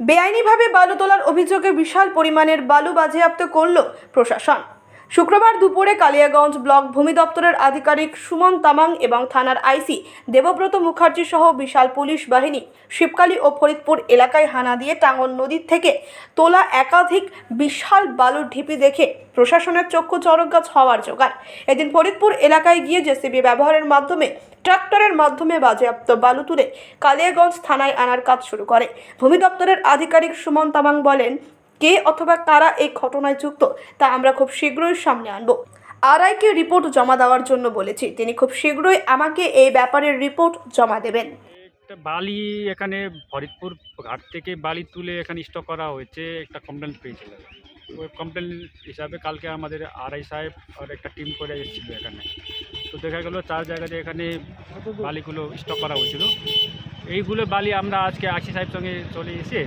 বেআইনিভাবে বালু তোলার অভিযোগে বিশাল পরিমাণের বালু বাজেয়াপ্ত করল প্রশাসন। শুক্রবার দুপুরে কালিয়াগঞ্জ ব্লক ভূমি দপ্তরের আধিকারিক সুমন তামাং এবং থানার আইসি দেবব্রত মুখার্জি সহ বিশাল পুলিশ বাহিনী শিবকালী ও ফরিদপুর এলাকায় হানা দিয়ে টাঙ্গন নদীর থেকে তোলা একাধিক বিশাল বালুর ঢিপি দেখে প্রশাসনের চক্ষু চরকগাছ হওয়ার জোগাড় এদিন ফরিদপুর এলাকায় গিয়ে জেসিবি ব্যবহারের মাধ্যমে, ট্রাক্টরের মাধ্যমে বাজেয়াপ্ত বালু তুলে কালিয়াগঞ্জ থানায় আনার কাজ শুরু করে। ভূমি দপ্তরের আধিকারিক সুমন তামাং বলেন কে অথবা কারা এই ঘটনায় যুক্ত, তা আমরা খুব শীঘ্রই সামনে আনব। আরআইকে রিপোর্ট জমা দেওয়ার জন্য বলেছি, তিনি খুব শীঘ্রই আমাকে এই ব্যাপারে রিপোর্ট জমা দেবেন। একটা বালি এখানে ফরিদপুর ঘাট থেকে বালি তুলে এখানে স্টক করা হয়েছে, একটা কমপ্লেন পেয়েছিল। ওই কমপ্লেন হিসাবে কালকে আমাদের আরআই সাহেব আর একটা টিম করে এসেছিল এখানে। তো দেখা গেলো চার জায়গাতে এখানে বালিগুলো স্টক করা হয়েছিল। এইগুলো বালি আমরা আজকে আশি সাহেব সঙ্গে চলে এসে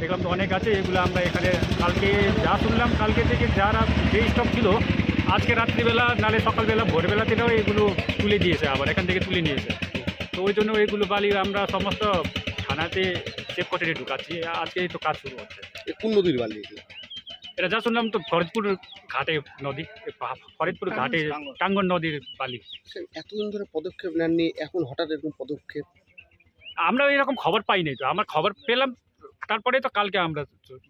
দেখলাম তো অনেক আছে এগুলো আমরা এখানে কালকে যা শুনলাম কালকে থেকে যারা যে স্টক ছিল আজকে রাত্রিবেলা নালে সকালবেলা ভোরবেলা থেকেও এগুলো তুলে দিয়েছে আবার এখান থেকে তুলে নিয়েছে। তো ওই জন্য এইগুলো বালি আমরা সমস্ত থানাতে চেক করে ঢুকাচ্ছি আজকেই তো কাজ শুরু হচ্ছে। কোন নদীর বালি এটা যা শুনলাম তো ফরিদপুর ঘাটে নদী ফরিদপুর ঘাটে টাঙ্গন নদীর বালি। এতদিন ধরে পদক্ষেপ নেননি এখন হঠাৎ এরকম পদক্ষেপ? আমরা এরকম খবর পাইনি তো আমার খবর পেলাম তারপরে তো কালকে আমরা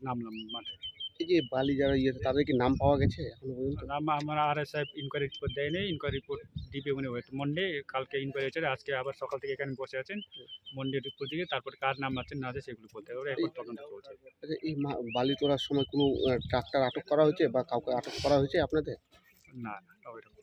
নামলাম মাঠে। এই যে বালি যারা ইয়ে তাদের কি নাম পাওয়া গেছে এখনও পর্যন্ত? নাম আমার আর এস সাহেব ইনকোয়ারি রিপোর্ট দেয়নি ইনকোয়ারি রিপোর্ট দিবে উনি হয়তো মন্ডে কালকে ইনকোয়ারি হচ্ছে আজকে আবার সকাল থেকে এখানে বসে আছেন মন্ডে রিপোর্ট দিয়ে তারপর কার নাম আছে না আছে সেগুলো বলতে হবে এখন তদন্ত চলছে আচ্ছা এই মা- বালি তোলার সময় কোনো ট্রাক্টর আটক করা হয়েছে বা কাউকে আটক করা হয়েছে আপনাদের? না না ওইরকম।